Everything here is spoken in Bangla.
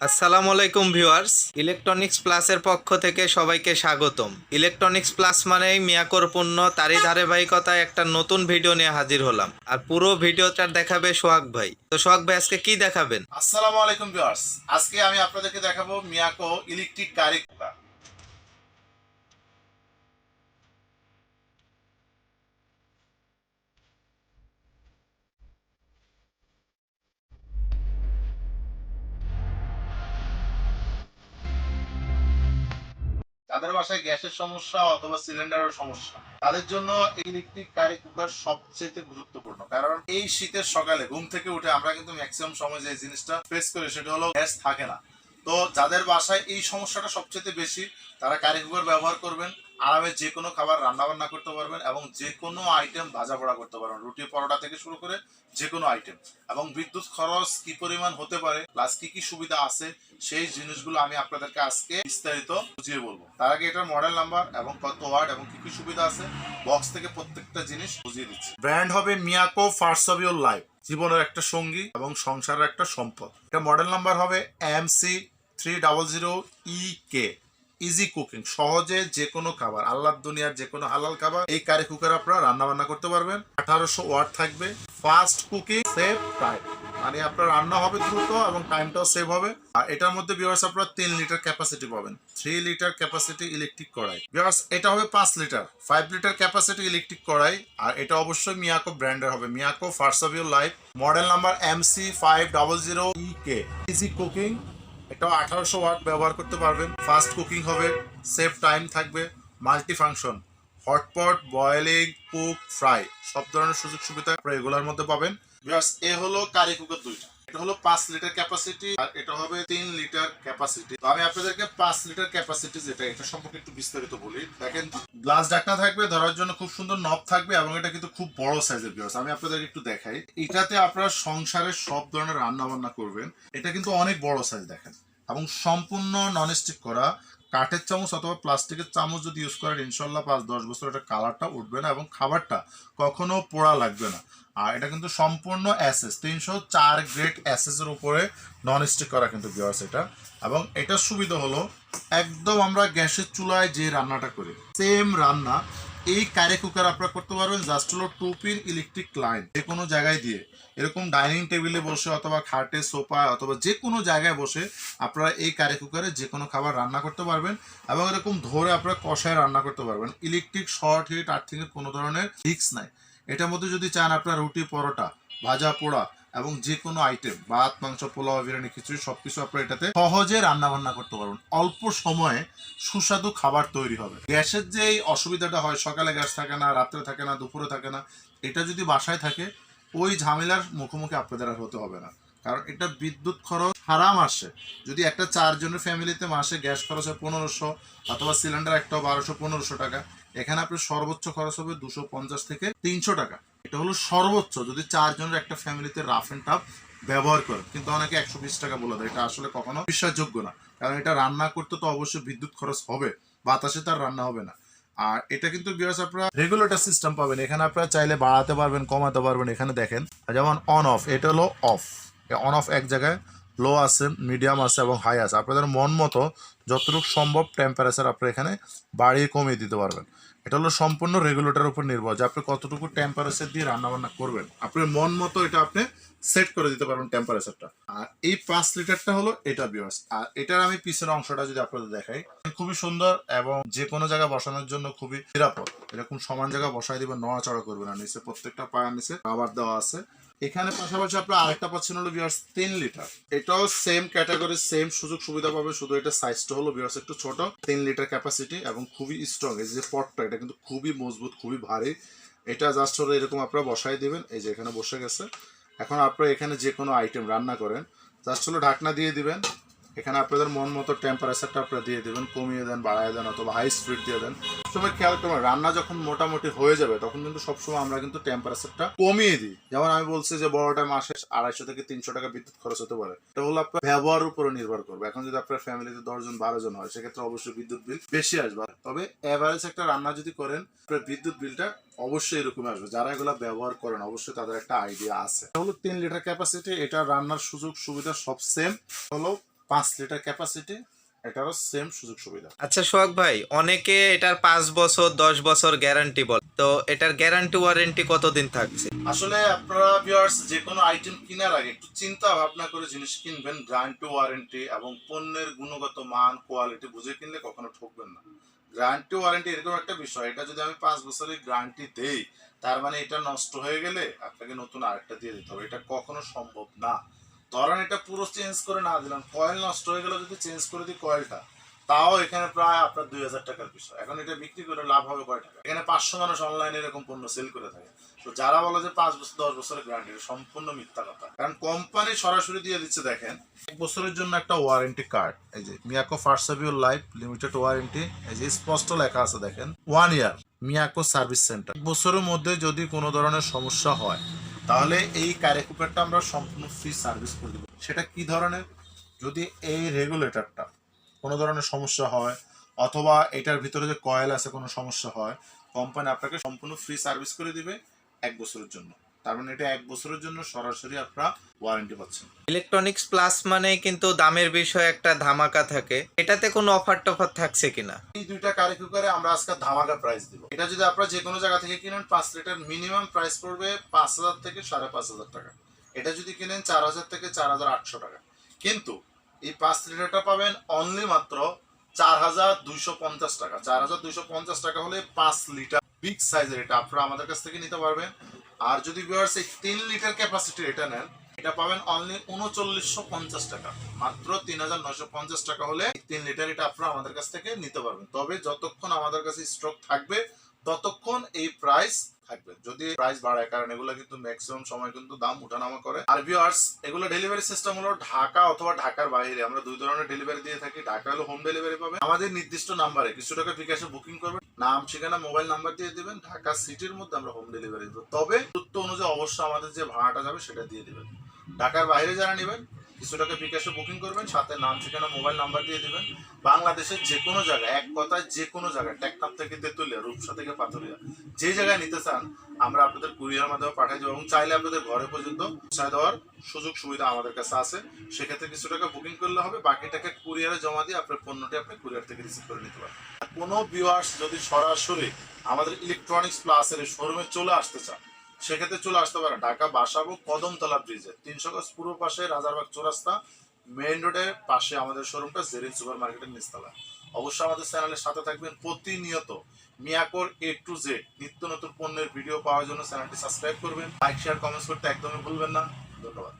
আসসালামু আলাইকুম ভিউয়ার্স। ইলেকট্রনিক্স প্লাসের পক্ষ থেকে সবাইকে স্বাগতম। ইলেকট্রনিক্স প্লাস মানেই মিয়াকর পণ্য, তারই ধারাবাহিকতায় একটা নতুন ভিডিও নিয়ে হাজির হলাম। আর পুরো ভিডিওটা দেখাবে সোহাগ ভাই। তো সোহাগ ভাই, আজকে কি দেখাবেন? আসসালামু আলাইকুম ভিউয়ার্স। আজকে আমি আপনাদেরকে দেখাবো মিয়াকো ইলেকট্রিক কারি তাদের বাসায় গ্যাসের সমস্যা অথবা সিলিন্ডারের সমস্যা, তাদের জন্য ইলেকট্রিক কারি কুকার সবচেয়ে গুরুত্বপূর্ণ। কারণ এই শীতের সকালে ঘুম থেকে উঠে আমরা কিন্তু ম্যাক্সিমাম সময় যে জিনিসটা ফেস করি সেটা হলো গ্যাস থাকে না। তো যাদের বাসায় এই সমস্যাটা সবচেয়ে বেশি, তারা কারি কুকার ব্যবহার করবেন। আরামে যে কোনো খাবার রান্না বান্না করতে পারবেন এবং যে কোনো আইটেম ভাজা পোড়া করতে পারবেন। রুটি পরোটা থেকে শুরু করে যে কোনো আইটেম এবং বিদ্যুৎ খরচ কি পরিমাণ হতে পারে প্লাস কি কি সুবিধা আছে, সেই জিনিসগুলো আমি আপনাদেরকে আজকে বিস্তারিত বুঝিয়ে বলব। তার আগে এটার মডেল নাম্বার এবং কত ওয়ার্ড এবং কি কি সুবিধা আছে বক্স থেকে প্রত্যেকটা জিনিস বুঝিয়ে দিচ্ছি। ব্র্যান্ড হবে Miyako first of your life জীবনের একটা সঙ্গী এবং সংসারের একটা সম্পদ। এটা মডেল নাম্বার হবে M C three double zero E K easy cooking সহজে যে কোনো খাবার, আল্লাহর দুনিয়ার যে কোনো হালাল খাবার, এই কারি কুকার আপনারা রান্না বান্না করতে পারবেন। আঠারোশো ওয়াট থাকবে। ফাস্ট কুকিং সেভ টাইম মানে আপনার রান্না হবে দ্রুত এবং টাইমটাও সেভ হবে। আর এটার মধ্যে বিয়ার্স আপনার তিন লিটার ক্যাপাসিটি পাবেন। থ্রি লিটার ক্যাপাসিটি ইলেকট্রিক কড়াই। বিয়ার্স এটা হবে পাঁচ litre five litre capacity electric কড়াই। আর এটা অবশ্যই মিয়াকো ব্র্যান্ডের হবে। Miyako first of your life model number M C five double zero E K easy cooking এটাও আঠারোশো ওয়াট ব্যবহার করতে পারবেন। ফাস্ট কুকিং হবে সেফ টাইম থাকবে multi function hotpot boiling cook fry সব ধরনের সুযোগ সুবিধা এগুলোর মধ্যে পাবেন। এ হলো কারি কুকার দুইটা। এটা হলো পাঁচ লিটার ক্যাপাসিটি আর এটা হবে তিন লিটার ক্যাপাসিটি আমি আপনাদেরকে পাঁচ লিটার ক্যাপাসিটি যেটা, এটা সম্পর্কে একটু বিস্তারিত বলি। দেখেন গ্লাস ঢাকনা থাকবে, ধরার জন্য খুব সুন্দর নব থাকবে এবং এটা কিন্তু খুব বড় সাইজের বিয়ার্স আমি আপনাদের একটু দেখাই। এটাতে আপনারা সংসারের সব ধরনের রান্না বান্না করবেন। এটা কিন্তু অনেক বড় সাইজ দেখেন। এবং সম্পূর্ণ নন স্টিক করা। কাঠের চামচ অথবা প্লাস্টিকের চামচ যদি ইউজ করেন ইনশাল্লাহ পাঁচ দশ বছর এটা কালারটা উঠবে না এবং খাবারটা কখনো পোড়া লাগবে না। আর এটা কিন্তু সম্পূর্ণ অ্যাসেস তিনশো চার গ্রেড অ্যাসেসের উপরে নন স্টিক করা কিন্তু বিয়ার্স এটা। এবং এটা সুবিধা হলো, একদম আমরা গ্যাসের চুলায় যে রান্নাটা করি সেম রান্না এই কারে কুকার আপনারা করতে পারবেন জাস্ট হলো টু পিন ইলেকট্রিক লাইন যে কোনো জায়গায় দিয়ে। এরকম ডাইনিং টেবিলে বসে অথবা খাটে সোফা অথবা যে কোনো জায়গায় বসে আপনারা এই কারি কুকারে যে কোনো খাবার রান্না করতে পারবেন এবং এরকম ধরে আপনারা কষায় রান্না করতে পারবেন। ইলেকট্রিক শর্ট হিট আর্থিংয়ের কোনো ধরনের রিক্স নাই। এটার মধ্যে যদি চান আপনার রুটি, পরোটা, ভাজা পোড়া এবং যে কোনো আইটেম ভাত, মাংস, পোলাও, বিরিয়ানি, খিচুড়ি, সবকিছু আপনারা এটাতে সহজে রান্না বান্না করতে পারবেন। অল্প সময়ে সুস্বাদু খাবার তৈরি হবে। গ্যাসের যে অসুবিধাটা হয়, সকালে গ্যাস থাকে না, রাত্রে থাকে না, দুপুরে থাকে না, এটা যদি বাসায় থাকে, ওই ঝামেলার মুখোমুখি আপনাদের আর হতে হবে না। কারণ এটা বিদ্যুৎ খরচ সারা মাসে। যদি একটা চারজনের ফ্যামিলিতে মাসে গ্যাস খরচ হয় পনেরোশো অথবা সিলিন্ডার একটা বারোশো, পনেরোশো টাকা, এখানে আপনার সর্বোচ্চ খরচ হবে দুশো পঞ্চাশ থেকে তিনশো টাকা। এটা হলো সর্বোচ্চ, যদি চারজনের একটা ফ্যামিলিতে রাফ অ্যান্ড টাফ ব্যবহার করে। কিন্তু অনেকে একশো বিশ টাকা বলে দেয়, এটা আসলে কখনো বিশ্বাসযোগ্য না। কারণ এটা রান্না করতে তো অবশ্যই বিদ্যুৎ খরচ হবে, বাতাসে তার রান্না হবে না। আর এটা কিন্তু বিয়ার্স আপনারা রেগুলেটর সিস্টেম পাবেন। এখানে আপনারা চাইলে বাড়াতে পারবেন, কমাতে পারবেন, এখানে দেখেন। যেমন অন অফ এটা হলো অফ অন অফ এক জায়গায় লো আছে মিডিয়াম আছে এবং হাই আছে। আপনাদের মন মতো যতটুকু সম্ভব টেম্পারেচার আপনি এখানে বাড়িয়ে কমিয়ে দিতে পারবেন। এটা হলো সম্পূর্ণ রেগুলেটরের উপর নির্ভর যে আপনি কতটুকু টেম্পারেচার দিয়ে রান্নাবান্না করবেন। আপনার মন মতো এটা আপনি সেট করে দিতে পারবেন টেম্পারেচারটা আর এই পাঁচ লিটারটা হলো এটা বিয়ার্স আর এটার আমি পিছনের অংশটা যদি আপনাদের দেখাই, খুবই সুন্দর এবং যে কোনো জায়গায় বসানোর জন্য খুবই নিরাপদ। এরকম সমান জায়গায় বসাই দিবেন, নড়াচড়া করবে না। নিচে প্রত্যেকটা পায়ের নিচে খাবার দেওয়া আছে। এখানে পাশাপাশি আপনার আরেকটা পাচ্ছেন হলো বিয়ার্স তিন লিটার। এটাও সেম ক্যাটাগরি সেম সুযোগ সুবিধা পাবে, শুধু এটা সাইজটা হলো বিয়ার্স একটু ছোট। তিন লিটার ক্যাপাসিটি এবং খুবই স্ট্রং এই যে পটটা এটা কিন্তু খুবই মজবুত, খুবই ভারী। এটা জাস্ট হলো এরকম আপনারা বসাই দিবেন, এই যে এখানে বসে গেছে। এখন আপনারা এখানে যে কোনো আইটেম রান্না করেন জাস্ট হলো ঢাকনা দিয়ে দিবেন এখানে আপনাদের মন মতো টেম্পারেচারটা আপনারা দিয়ে দেবেন, কমিয়ে দেন, বাড়ায় দেন অথবা হাই স্পিড দিয়ে দেন। সবসময় খেয়াল করবেন, রান্না যখন মোটামুটি হয়ে যাবে, তখন কিন্তু সবসময় আমরা কিন্তু টেম্পারেচারটা কমিয়ে দিই। যেমন আমি বলছি যে বড়টা মাসে আড়াইশো থেকে তিনশো টাকা বিদ্যুৎ খরচ হতে পারে। এটা হলো আপনার ব্যবহারের উপরে নির্ভর করবে। এখন যদি আপনার ফ্যামিলিতে দশজন বারো জন হয়, সেক্ষেত্রে অবশ্যই বিদ্যুৎ বিল বেশি আসবে। তবে অ্যাভারেজ একটা রান্না যদি করেন, আপনার বিদ্যুৎ বিলটা অবশ্যই এরকম আসবে। যারা এগুলো ব্যবহার করেন, অবশ্যই তাদের একটা আইডিয়া আছে। হলো তিন লিটার ক্যাপাসিটি এটা রান্নার সুযোগ সুবিধা সব সেম হলো পাঁচ লিটার ক্যাপাসিটি এটারও সেম সুযোগ সুবিধা। আচ্ছা সোহাগ ভাই অনেকে এটার পাঁচ বছর দশ বছর গ্যারান্টি বল। তো এটার গ্যারান্টি ওয়ারেন্টি কতদিন থাকছে? আসলে আপনারা ভিউয়ার্স যে কোনো আইটেম কেনার আগে একটু চিন্তা ভাবনা করে জিনিস কিনবেন গ্যারান্টি ওয়ারেন্টি এবং পণ্যের গুণগত মান কোয়ালিটি বুঝে কিনলে কখনো ঠকবেন না। গ্যারান্টি ওয়ারেন্টি এরকম একটা বিষয় এটা যদি আমি পাঁচ বছরের গ্যারান্টি দেই তার মানে এটা নষ্ট হয়ে গেলে আপনাকে নতুন আরেকটা দিয়ে দিতে হবে। এটা কখনো সম্ভব না। ধরেন এটা পুরো চেঞ্জ করে না দিলাম কয়েল নষ্ট হয়ে গেলে যদি চেঞ্জ করে দিই কয়েলটা তাও এখানে প্রায় আপনার দুই হাজার টাকার বিষয়। এখন এটা বিক্রি করে লাভ হবে কয় টাকা? এখানে পাঁচশো মানুষ অনলাইনে এরকম পণ্য সেল করে থাকে। তো যারা বলে যে পাঁচ বছর, দশ বছরের গ্যারান্টি সম্পূর্ণ মিথ্যা কথা। কারণ কোম্পানি সরাসরি দিয়ে দিচ্ছে, দেখেন, এক বছরের জন্য একটা ওয়ারেন্টি কার্ড এই যে Miyako first of your life limited warranty এই যে স্পষ্ট লেখা আছে, দেখেন one year Miyako service centre. এক বছরের মধ্যে যদি কোনো ধরনের সমস্যা হয় তাহলে এই কারেকুপারটা আমরা সম্পূর্ণ ফ্রি সার্ভিস করে দেবো। সেটা কি ধরনের? যদি এই রেগুলেটরটা কোনো ধরনের সমস্যা হয়, অথবা এটার ভিতরে যে কয়েল আছে কোনো সমস্যা হয় কোম্পানি আপনাকে সম্পূর্ণ ফ্রি সার্ভিস করে দিবে এক বছরের জন্য। তার মানে এটা এক বছরের জন্য সরাসরি আপনারা ওয়ারেন্টি পাচ্ছেন। ইলেকট্রনিক্স প্লাস মানে কিন্তু দামের বিষয়ে একটা ধামাকা থাকে। এটাতে কোনো অফার টফার থাকছে কিনা? এই দুইটা কারি কুকারে আমরা আজকে ধামাকা প্রাইস দিব। এটা যদি আপনারা যে কোনো জায়গা থেকে কিনেন পাঁচ লিটার মিনিমাম প্রাইস পড়বে পাঁচ হাজার থেকে সাড়ে পাঁচ হাজার টাকা। এটা যদি কিনেন চার হাজার থেকে চার হাজার আটশো টাকা। কিন্তু এই পাঁচ লিটারটা পাবেন অনলি মাত্র চার হাজার দুইশো পঞ্চাশ টাকা। চার হাজার দুইশো পঞ্চাশ টাকা হলে পাঁচ লিটার বিগ সাইজের এটা আপনারা আমাদের কাছ থেকে নিতে পারবেন। আর যদি ভিউয়ার্স এই তিন লিটার ক্যাপাসিটি এটা নেন, এটা পাবেন অনলি উনচল্লিশশো পঞ্চাশ টাকা। মাত্র তিন হাজার নয়শো পঞ্চাশ টাকা হলে তিন লিটার এটা আপনারা আমাদের কাছ থেকে নিতে পারবেন। তবে যতক্ষণ আমাদের কাছে স্টক থাকবে ততক্ষণ এই প্রাইস থাকবে। যদি প্রাইস বাড়ায়, কারণ এগুলো কিন্তু ম্যাক্সিমাম সময় কিন্তু দাম উঠানামা করে। আর ভিউয়ার্স এগুলো ডেলিভারি সিস্টেম হলো ঢাকা অথবা ঢাকার বাইরে। আমরা দুই ধরনের ডেলিভারি দিয়ে থাকি। ঢাকা হলো হোম ডেলিভারি পাবে। আমাদের নির্দিষ্ট নাম্বারে কিছু টাকা বিকাশে বুকিং করবেন। নাম, ঠিকানা মোবাইল নাম্বার দিয়ে দিবেন। ঢাকা সিটির মধ্যে আমরা হোম ডেলিভারি দেবো। তবে তথ্য অনুযায়ী অবশ্যই আমাদের যে ভাড়াটা যাবে সেটা দিয়ে দিবেন। ঢাকার বাইরে যারা নেবেন কিছু টাকা বিকাশে বুকিং করবেন, সাথে নাম, ঠিকানা মোবাইল নাম্বার দিয়ে দিবেন। বাংলাদেশের যে কোনো জায়গায়, এক কথায় যে কোনো জায়গায়, টেকনাফ থেকে তেতুলিয়া, রূপসা থেকে পাথরিয়া, যে জায়গায় নিতে চান, আমরা আপনাদের কুরিয়ার মাধ্যমে পাঠাই দেবো এবং চাইলে আপনাদের ঘরে পর্যন্ত পৌঁছায় দেওয়ার সুযোগ সুবিধা আমাদের কাছে আছে। সেক্ষেত্রে কিছু টাকা বুকিং করলে হবে বাকি টাকা কুরিয়ারে জমা দিয়ে আপনার পণ্যটি আপনি কুরিয়ার থেকে রিসিভ করে নিতে পারেন কোনো ভিউয়ার্স যদি সরাসরি আমাদের ইলেকট্রনিক্স প্লাসের শোরুমে চলে আসতে চান সেক্ষেত্রে চলে আসতে পারে ঢাকা বাসাবো কদমতলা ব্রিজে। তিনশো গজ পূর্ব পাশে রাজারবাগ চৌরাস্তা, মেইন রোডের পাশে আমাদের শোরুমটা জেরিন সুপার মার্কেটের নিচতলা অবশ্যই আমাদের চ্যানেলের সাথে থাকবেন প্রতিনিয়ত মিয়াকোর এ টু জেড নিত্য নতুন পণ্যের ভিডিও পাওয়ার জন্য চ্যানেলটি সাবস্ক্রাইব করবেন। লাইক, শেয়ার, কমেন্টস করতে একদমই ভুলবেন না। ধন্যবাদ।